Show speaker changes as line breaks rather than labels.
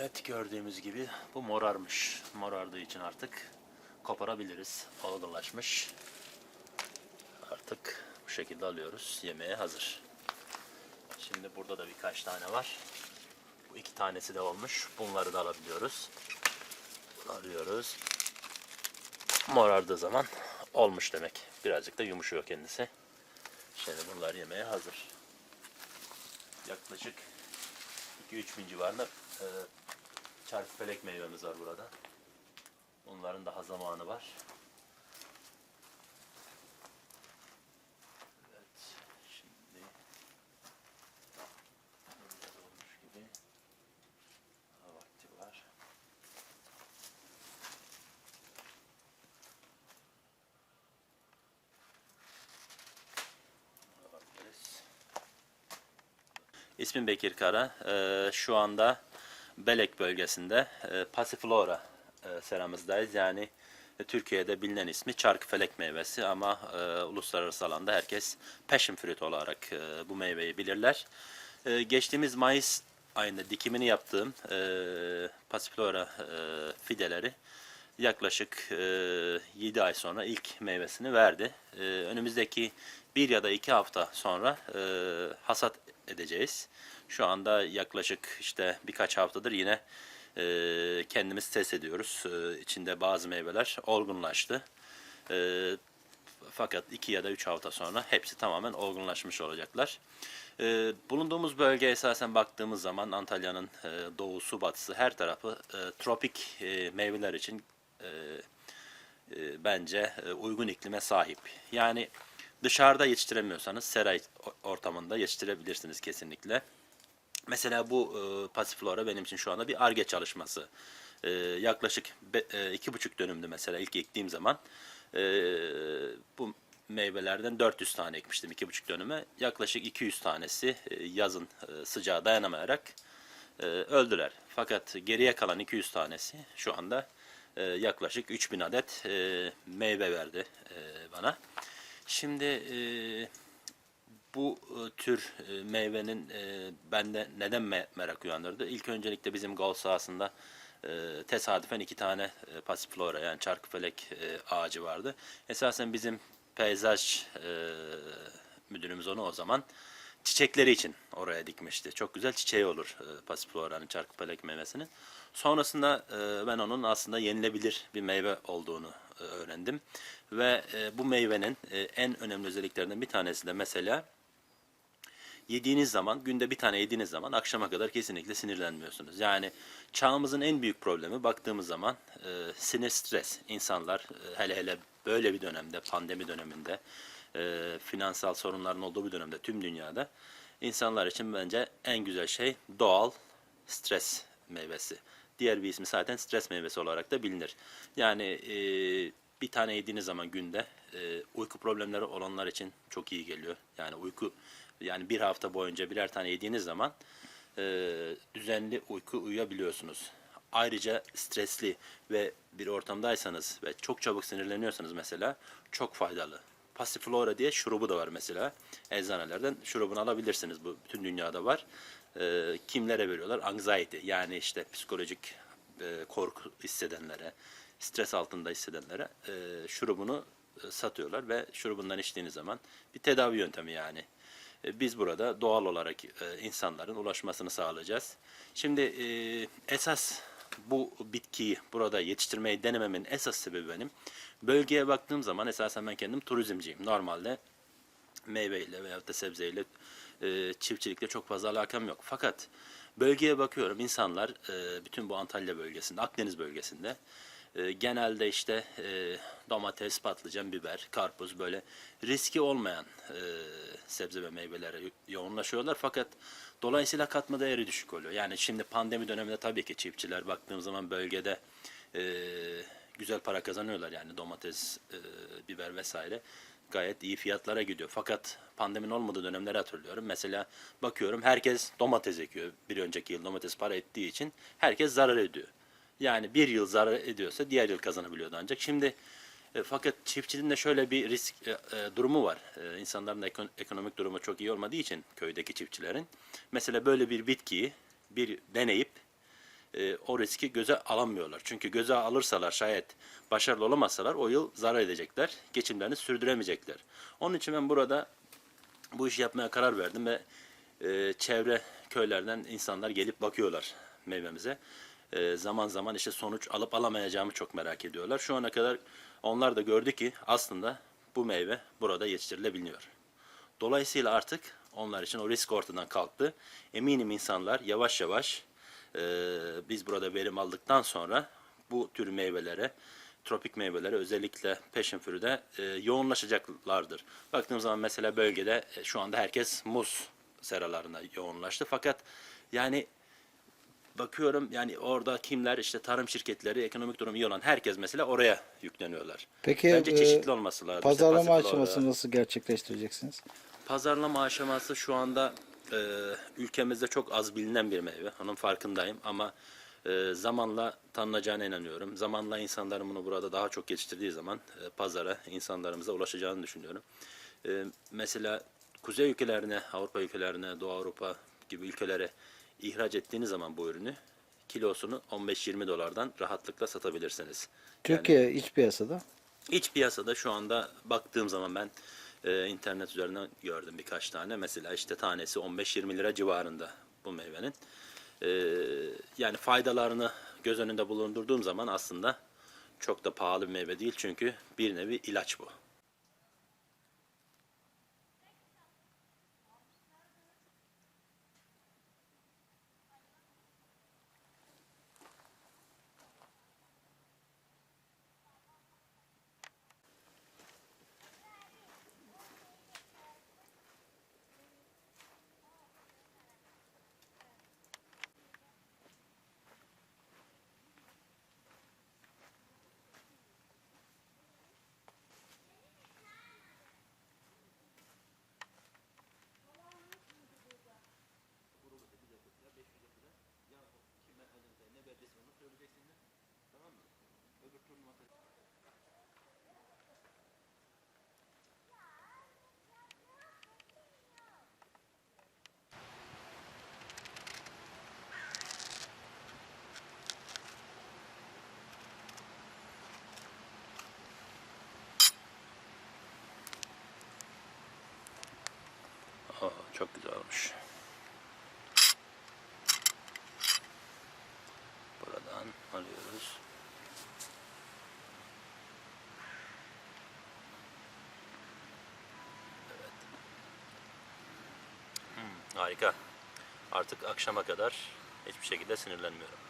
Evet gördüğümüz gibi bu morarmış. Morardığı için artık koparabiliriz. Ağırlaşmış. Artık bu şekilde alıyoruz. Yemeğe hazır. Şimdi burada da birkaç tane var. Bu iki tanesi de olmuş. Bunları da alabiliyoruz. Alıyoruz. Morardığı zaman olmuş demek. Birazcık da yumuşuyor kendisi. Şimdi bunlar yemeğe hazır. Yaklaşık 2-3 bin civarında e, çarkıfelek meyvemiz var burada. Bunların daha zamanı var. Evet, şimdi burada olmuş gibi daha vakti var. İsmim Bekir Kara. Ee, şu anda Belek bölgesinde e, Passiflora e, seramızdayız. Yani e, Türkiye'de bilinen ismi çarkıfelek meyvesi ama e, uluslararası alanda herkes passion fruit olarak e, bu meyveyi bilirler. E, geçtiğimiz Mayıs ayında dikimini yaptığım e, Passiflora e, fideleri yaklaşık e, 7 ay sonra ilk meyvesini verdi. E, önümüzdeki bir ya da iki hafta sonra e, hasat edeceğiz. Şu anda yaklaşık işte birkaç haftadır yine e, kendimiz test ediyoruz. E, içinde bazı meyveler olgunlaştı. E, fakat iki ya da üç hafta sonra hepsi tamamen olgunlaşmış olacaklar. E, bulunduğumuz bölge esasen baktığımız zaman Antalya'nın e, doğusu batısı her tarafı e, tropik e, meyveler için e, e, bence e, uygun iklime sahip. Yani dışarıda yetiştiremiyorsanız seray ortamında yetiştirebilirsiniz kesinlikle. Mesela bu e, Passiflora benim için şu anda bir arge çalışması. E, yaklaşık be, e, iki buçuk dönümdü mesela ilk ektiğim zaman. E, bu meyvelerden 400 tane ekmiştim iki buçuk dönüme. Yaklaşık 200 tanesi e, yazın e, sıcağa dayanamayarak e, öldüler. Fakat geriye kalan 200 tanesi şu anda e, yaklaşık 3000 adet e, meyve verdi e, bana. Şimdi e, bu e, tür e, meyvenin e, bende neden me- merak uyandırdı? İlk öncelikle bizim gol sahasında e, tesadüfen iki tane e, passiflora yani çarkıfelek e, ağacı vardı. Esasen bizim peyzaj e, müdürümüz onu o zaman çiçekleri için oraya dikmişti. Çok güzel çiçeği olur e, passiflora'nın çarkıfelek meyvesinin. Sonrasında e, ben onun aslında yenilebilir bir meyve olduğunu öğrendim. Ve e, bu meyvenin e, en önemli özelliklerinden bir tanesi de mesela yediğiniz zaman, günde bir tane yediğiniz zaman akşama kadar kesinlikle sinirlenmiyorsunuz. Yani çağımızın en büyük problemi baktığımız zaman e, sinir stres. İnsanlar e, hele hele böyle bir dönemde, pandemi döneminde, e, finansal sorunların olduğu bir dönemde tüm dünyada insanlar için bence en güzel şey doğal stres meyvesi. Diğer bir ismi zaten stres meyvesi olarak da bilinir. Yani e, bir tane yediğiniz zaman günde e, uyku problemleri olanlar için çok iyi geliyor. Yani uyku yani bir hafta boyunca birer tane yediğiniz zaman e, düzenli uyku uyuyabiliyorsunuz. Ayrıca stresli ve bir ortamdaysanız ve çok çabuk sinirleniyorsanız mesela çok faydalı. Passiflora diye şurubu da var mesela. Eczanelerden şurubunu alabilirsiniz. Bu bütün dünyada var. E, kimlere veriyorlar? Anxiety yani işte psikolojik e, korku hissedenlere, stres altında hissedenlere e, şurubunu e, satıyorlar ve şurubundan içtiğiniz zaman bir tedavi yöntemi yani. E, Biz burada doğal olarak e, insanların ulaşmasını sağlayacağız. Şimdi e, esas bu bitkiyi burada yetiştirmeyi denememin esas sebebi benim. Bölgeye baktığım zaman esasen ben kendim turizmciyim. Normalde meyveyle veyahut da sebzeyle e, çiftçilikle çok fazla alakam yok. Fakat bölgeye bakıyorum insanlar e, bütün bu Antalya bölgesinde, Akdeniz bölgesinde e, genelde işte e, domates, patlıcan, biber, karpuz böyle riski olmayan e, sebze ve meyvelere yo- yoğunlaşıyorlar. Fakat dolayısıyla katma değeri düşük oluyor. Yani şimdi pandemi döneminde tabii ki çiftçiler baktığım zaman bölgede e, güzel para kazanıyorlar. Yani domates, e, biber vesaire gayet iyi fiyatlara gidiyor. Fakat pandemin olmadığı dönemleri hatırlıyorum. Mesela bakıyorum herkes domates ekiyor. Bir önceki yıl domates para ettiği için herkes zarar ediyor. Yani bir yıl zarar ediyorsa diğer yıl kazanabiliyordu ancak. Şimdi e, fakat çiftçinin de şöyle bir risk e, e, durumu var. E, insanların ekon- ekonomik durumu çok iyi olmadığı için köydeki çiftçilerin. Mesela böyle bir bitkiyi bir deneyip e, o riski göze alamıyorlar. Çünkü göze alırsalar şayet başarılı olamazsalar o yıl zarar edecekler. Geçimlerini sürdüremeyecekler. Onun için ben burada bu işi yapmaya karar verdim ve e, çevre köylerden insanlar gelip bakıyorlar meyvemize. E, zaman zaman işte sonuç alıp alamayacağımı çok merak ediyorlar. Şu ana kadar onlar da gördü ki aslında bu meyve burada yetiştirilebiliyor. Dolayısıyla artık onlar için o risk ortadan kalktı. Eminim insanlar yavaş yavaş e, biz burada verim aldıktan sonra bu tür meyvelere, tropik meyvelere özellikle passion fruit'e e, yoğunlaşacaklardır. Baktığımız zaman mesela bölgede e, şu anda herkes muz seralarına yoğunlaştı. Fakat yani bakıyorum yani orada kimler işte tarım şirketleri, ekonomik durum iyi olan herkes mesela oraya yükleniyorlar.
Peki
Bence
e,
çeşitli olması lazım. İşte
pazarlama
Passiflora,
aşamasını nasıl gerçekleştireceksiniz?
Pazarlama aşaması şu anda e, ülkemizde çok az bilinen bir meyve. Onun farkındayım ama e, zamanla tanınacağına inanıyorum. Zamanla insanların bunu burada daha çok yetiştirdiği zaman e, pazara, insanlarımıza ulaşacağını düşünüyorum. E, mesela kuzey ülkelerine, Avrupa ülkelerine, Doğu Avrupa gibi ülkelere ihraç ettiğiniz zaman bu ürünü kilosunu 15-20 dolardan rahatlıkla satabilirsiniz. Yani-
Türkiye iç piyasada.
İç piyasada şu anda baktığım zaman ben e, internet üzerinden gördüm birkaç tane. Mesela işte tanesi 15-20 lira civarında bu meyvenin. E, yani faydalarını göz önünde bulundurduğum zaman aslında çok da pahalı bir meyve değil. Çünkü bir nevi ilaç bu. Oo, çok güzel olmuş. Buradan alıyoruz. Evet. Hmm, harika. Artık akşama kadar hiçbir şekilde sinirlenmiyorum.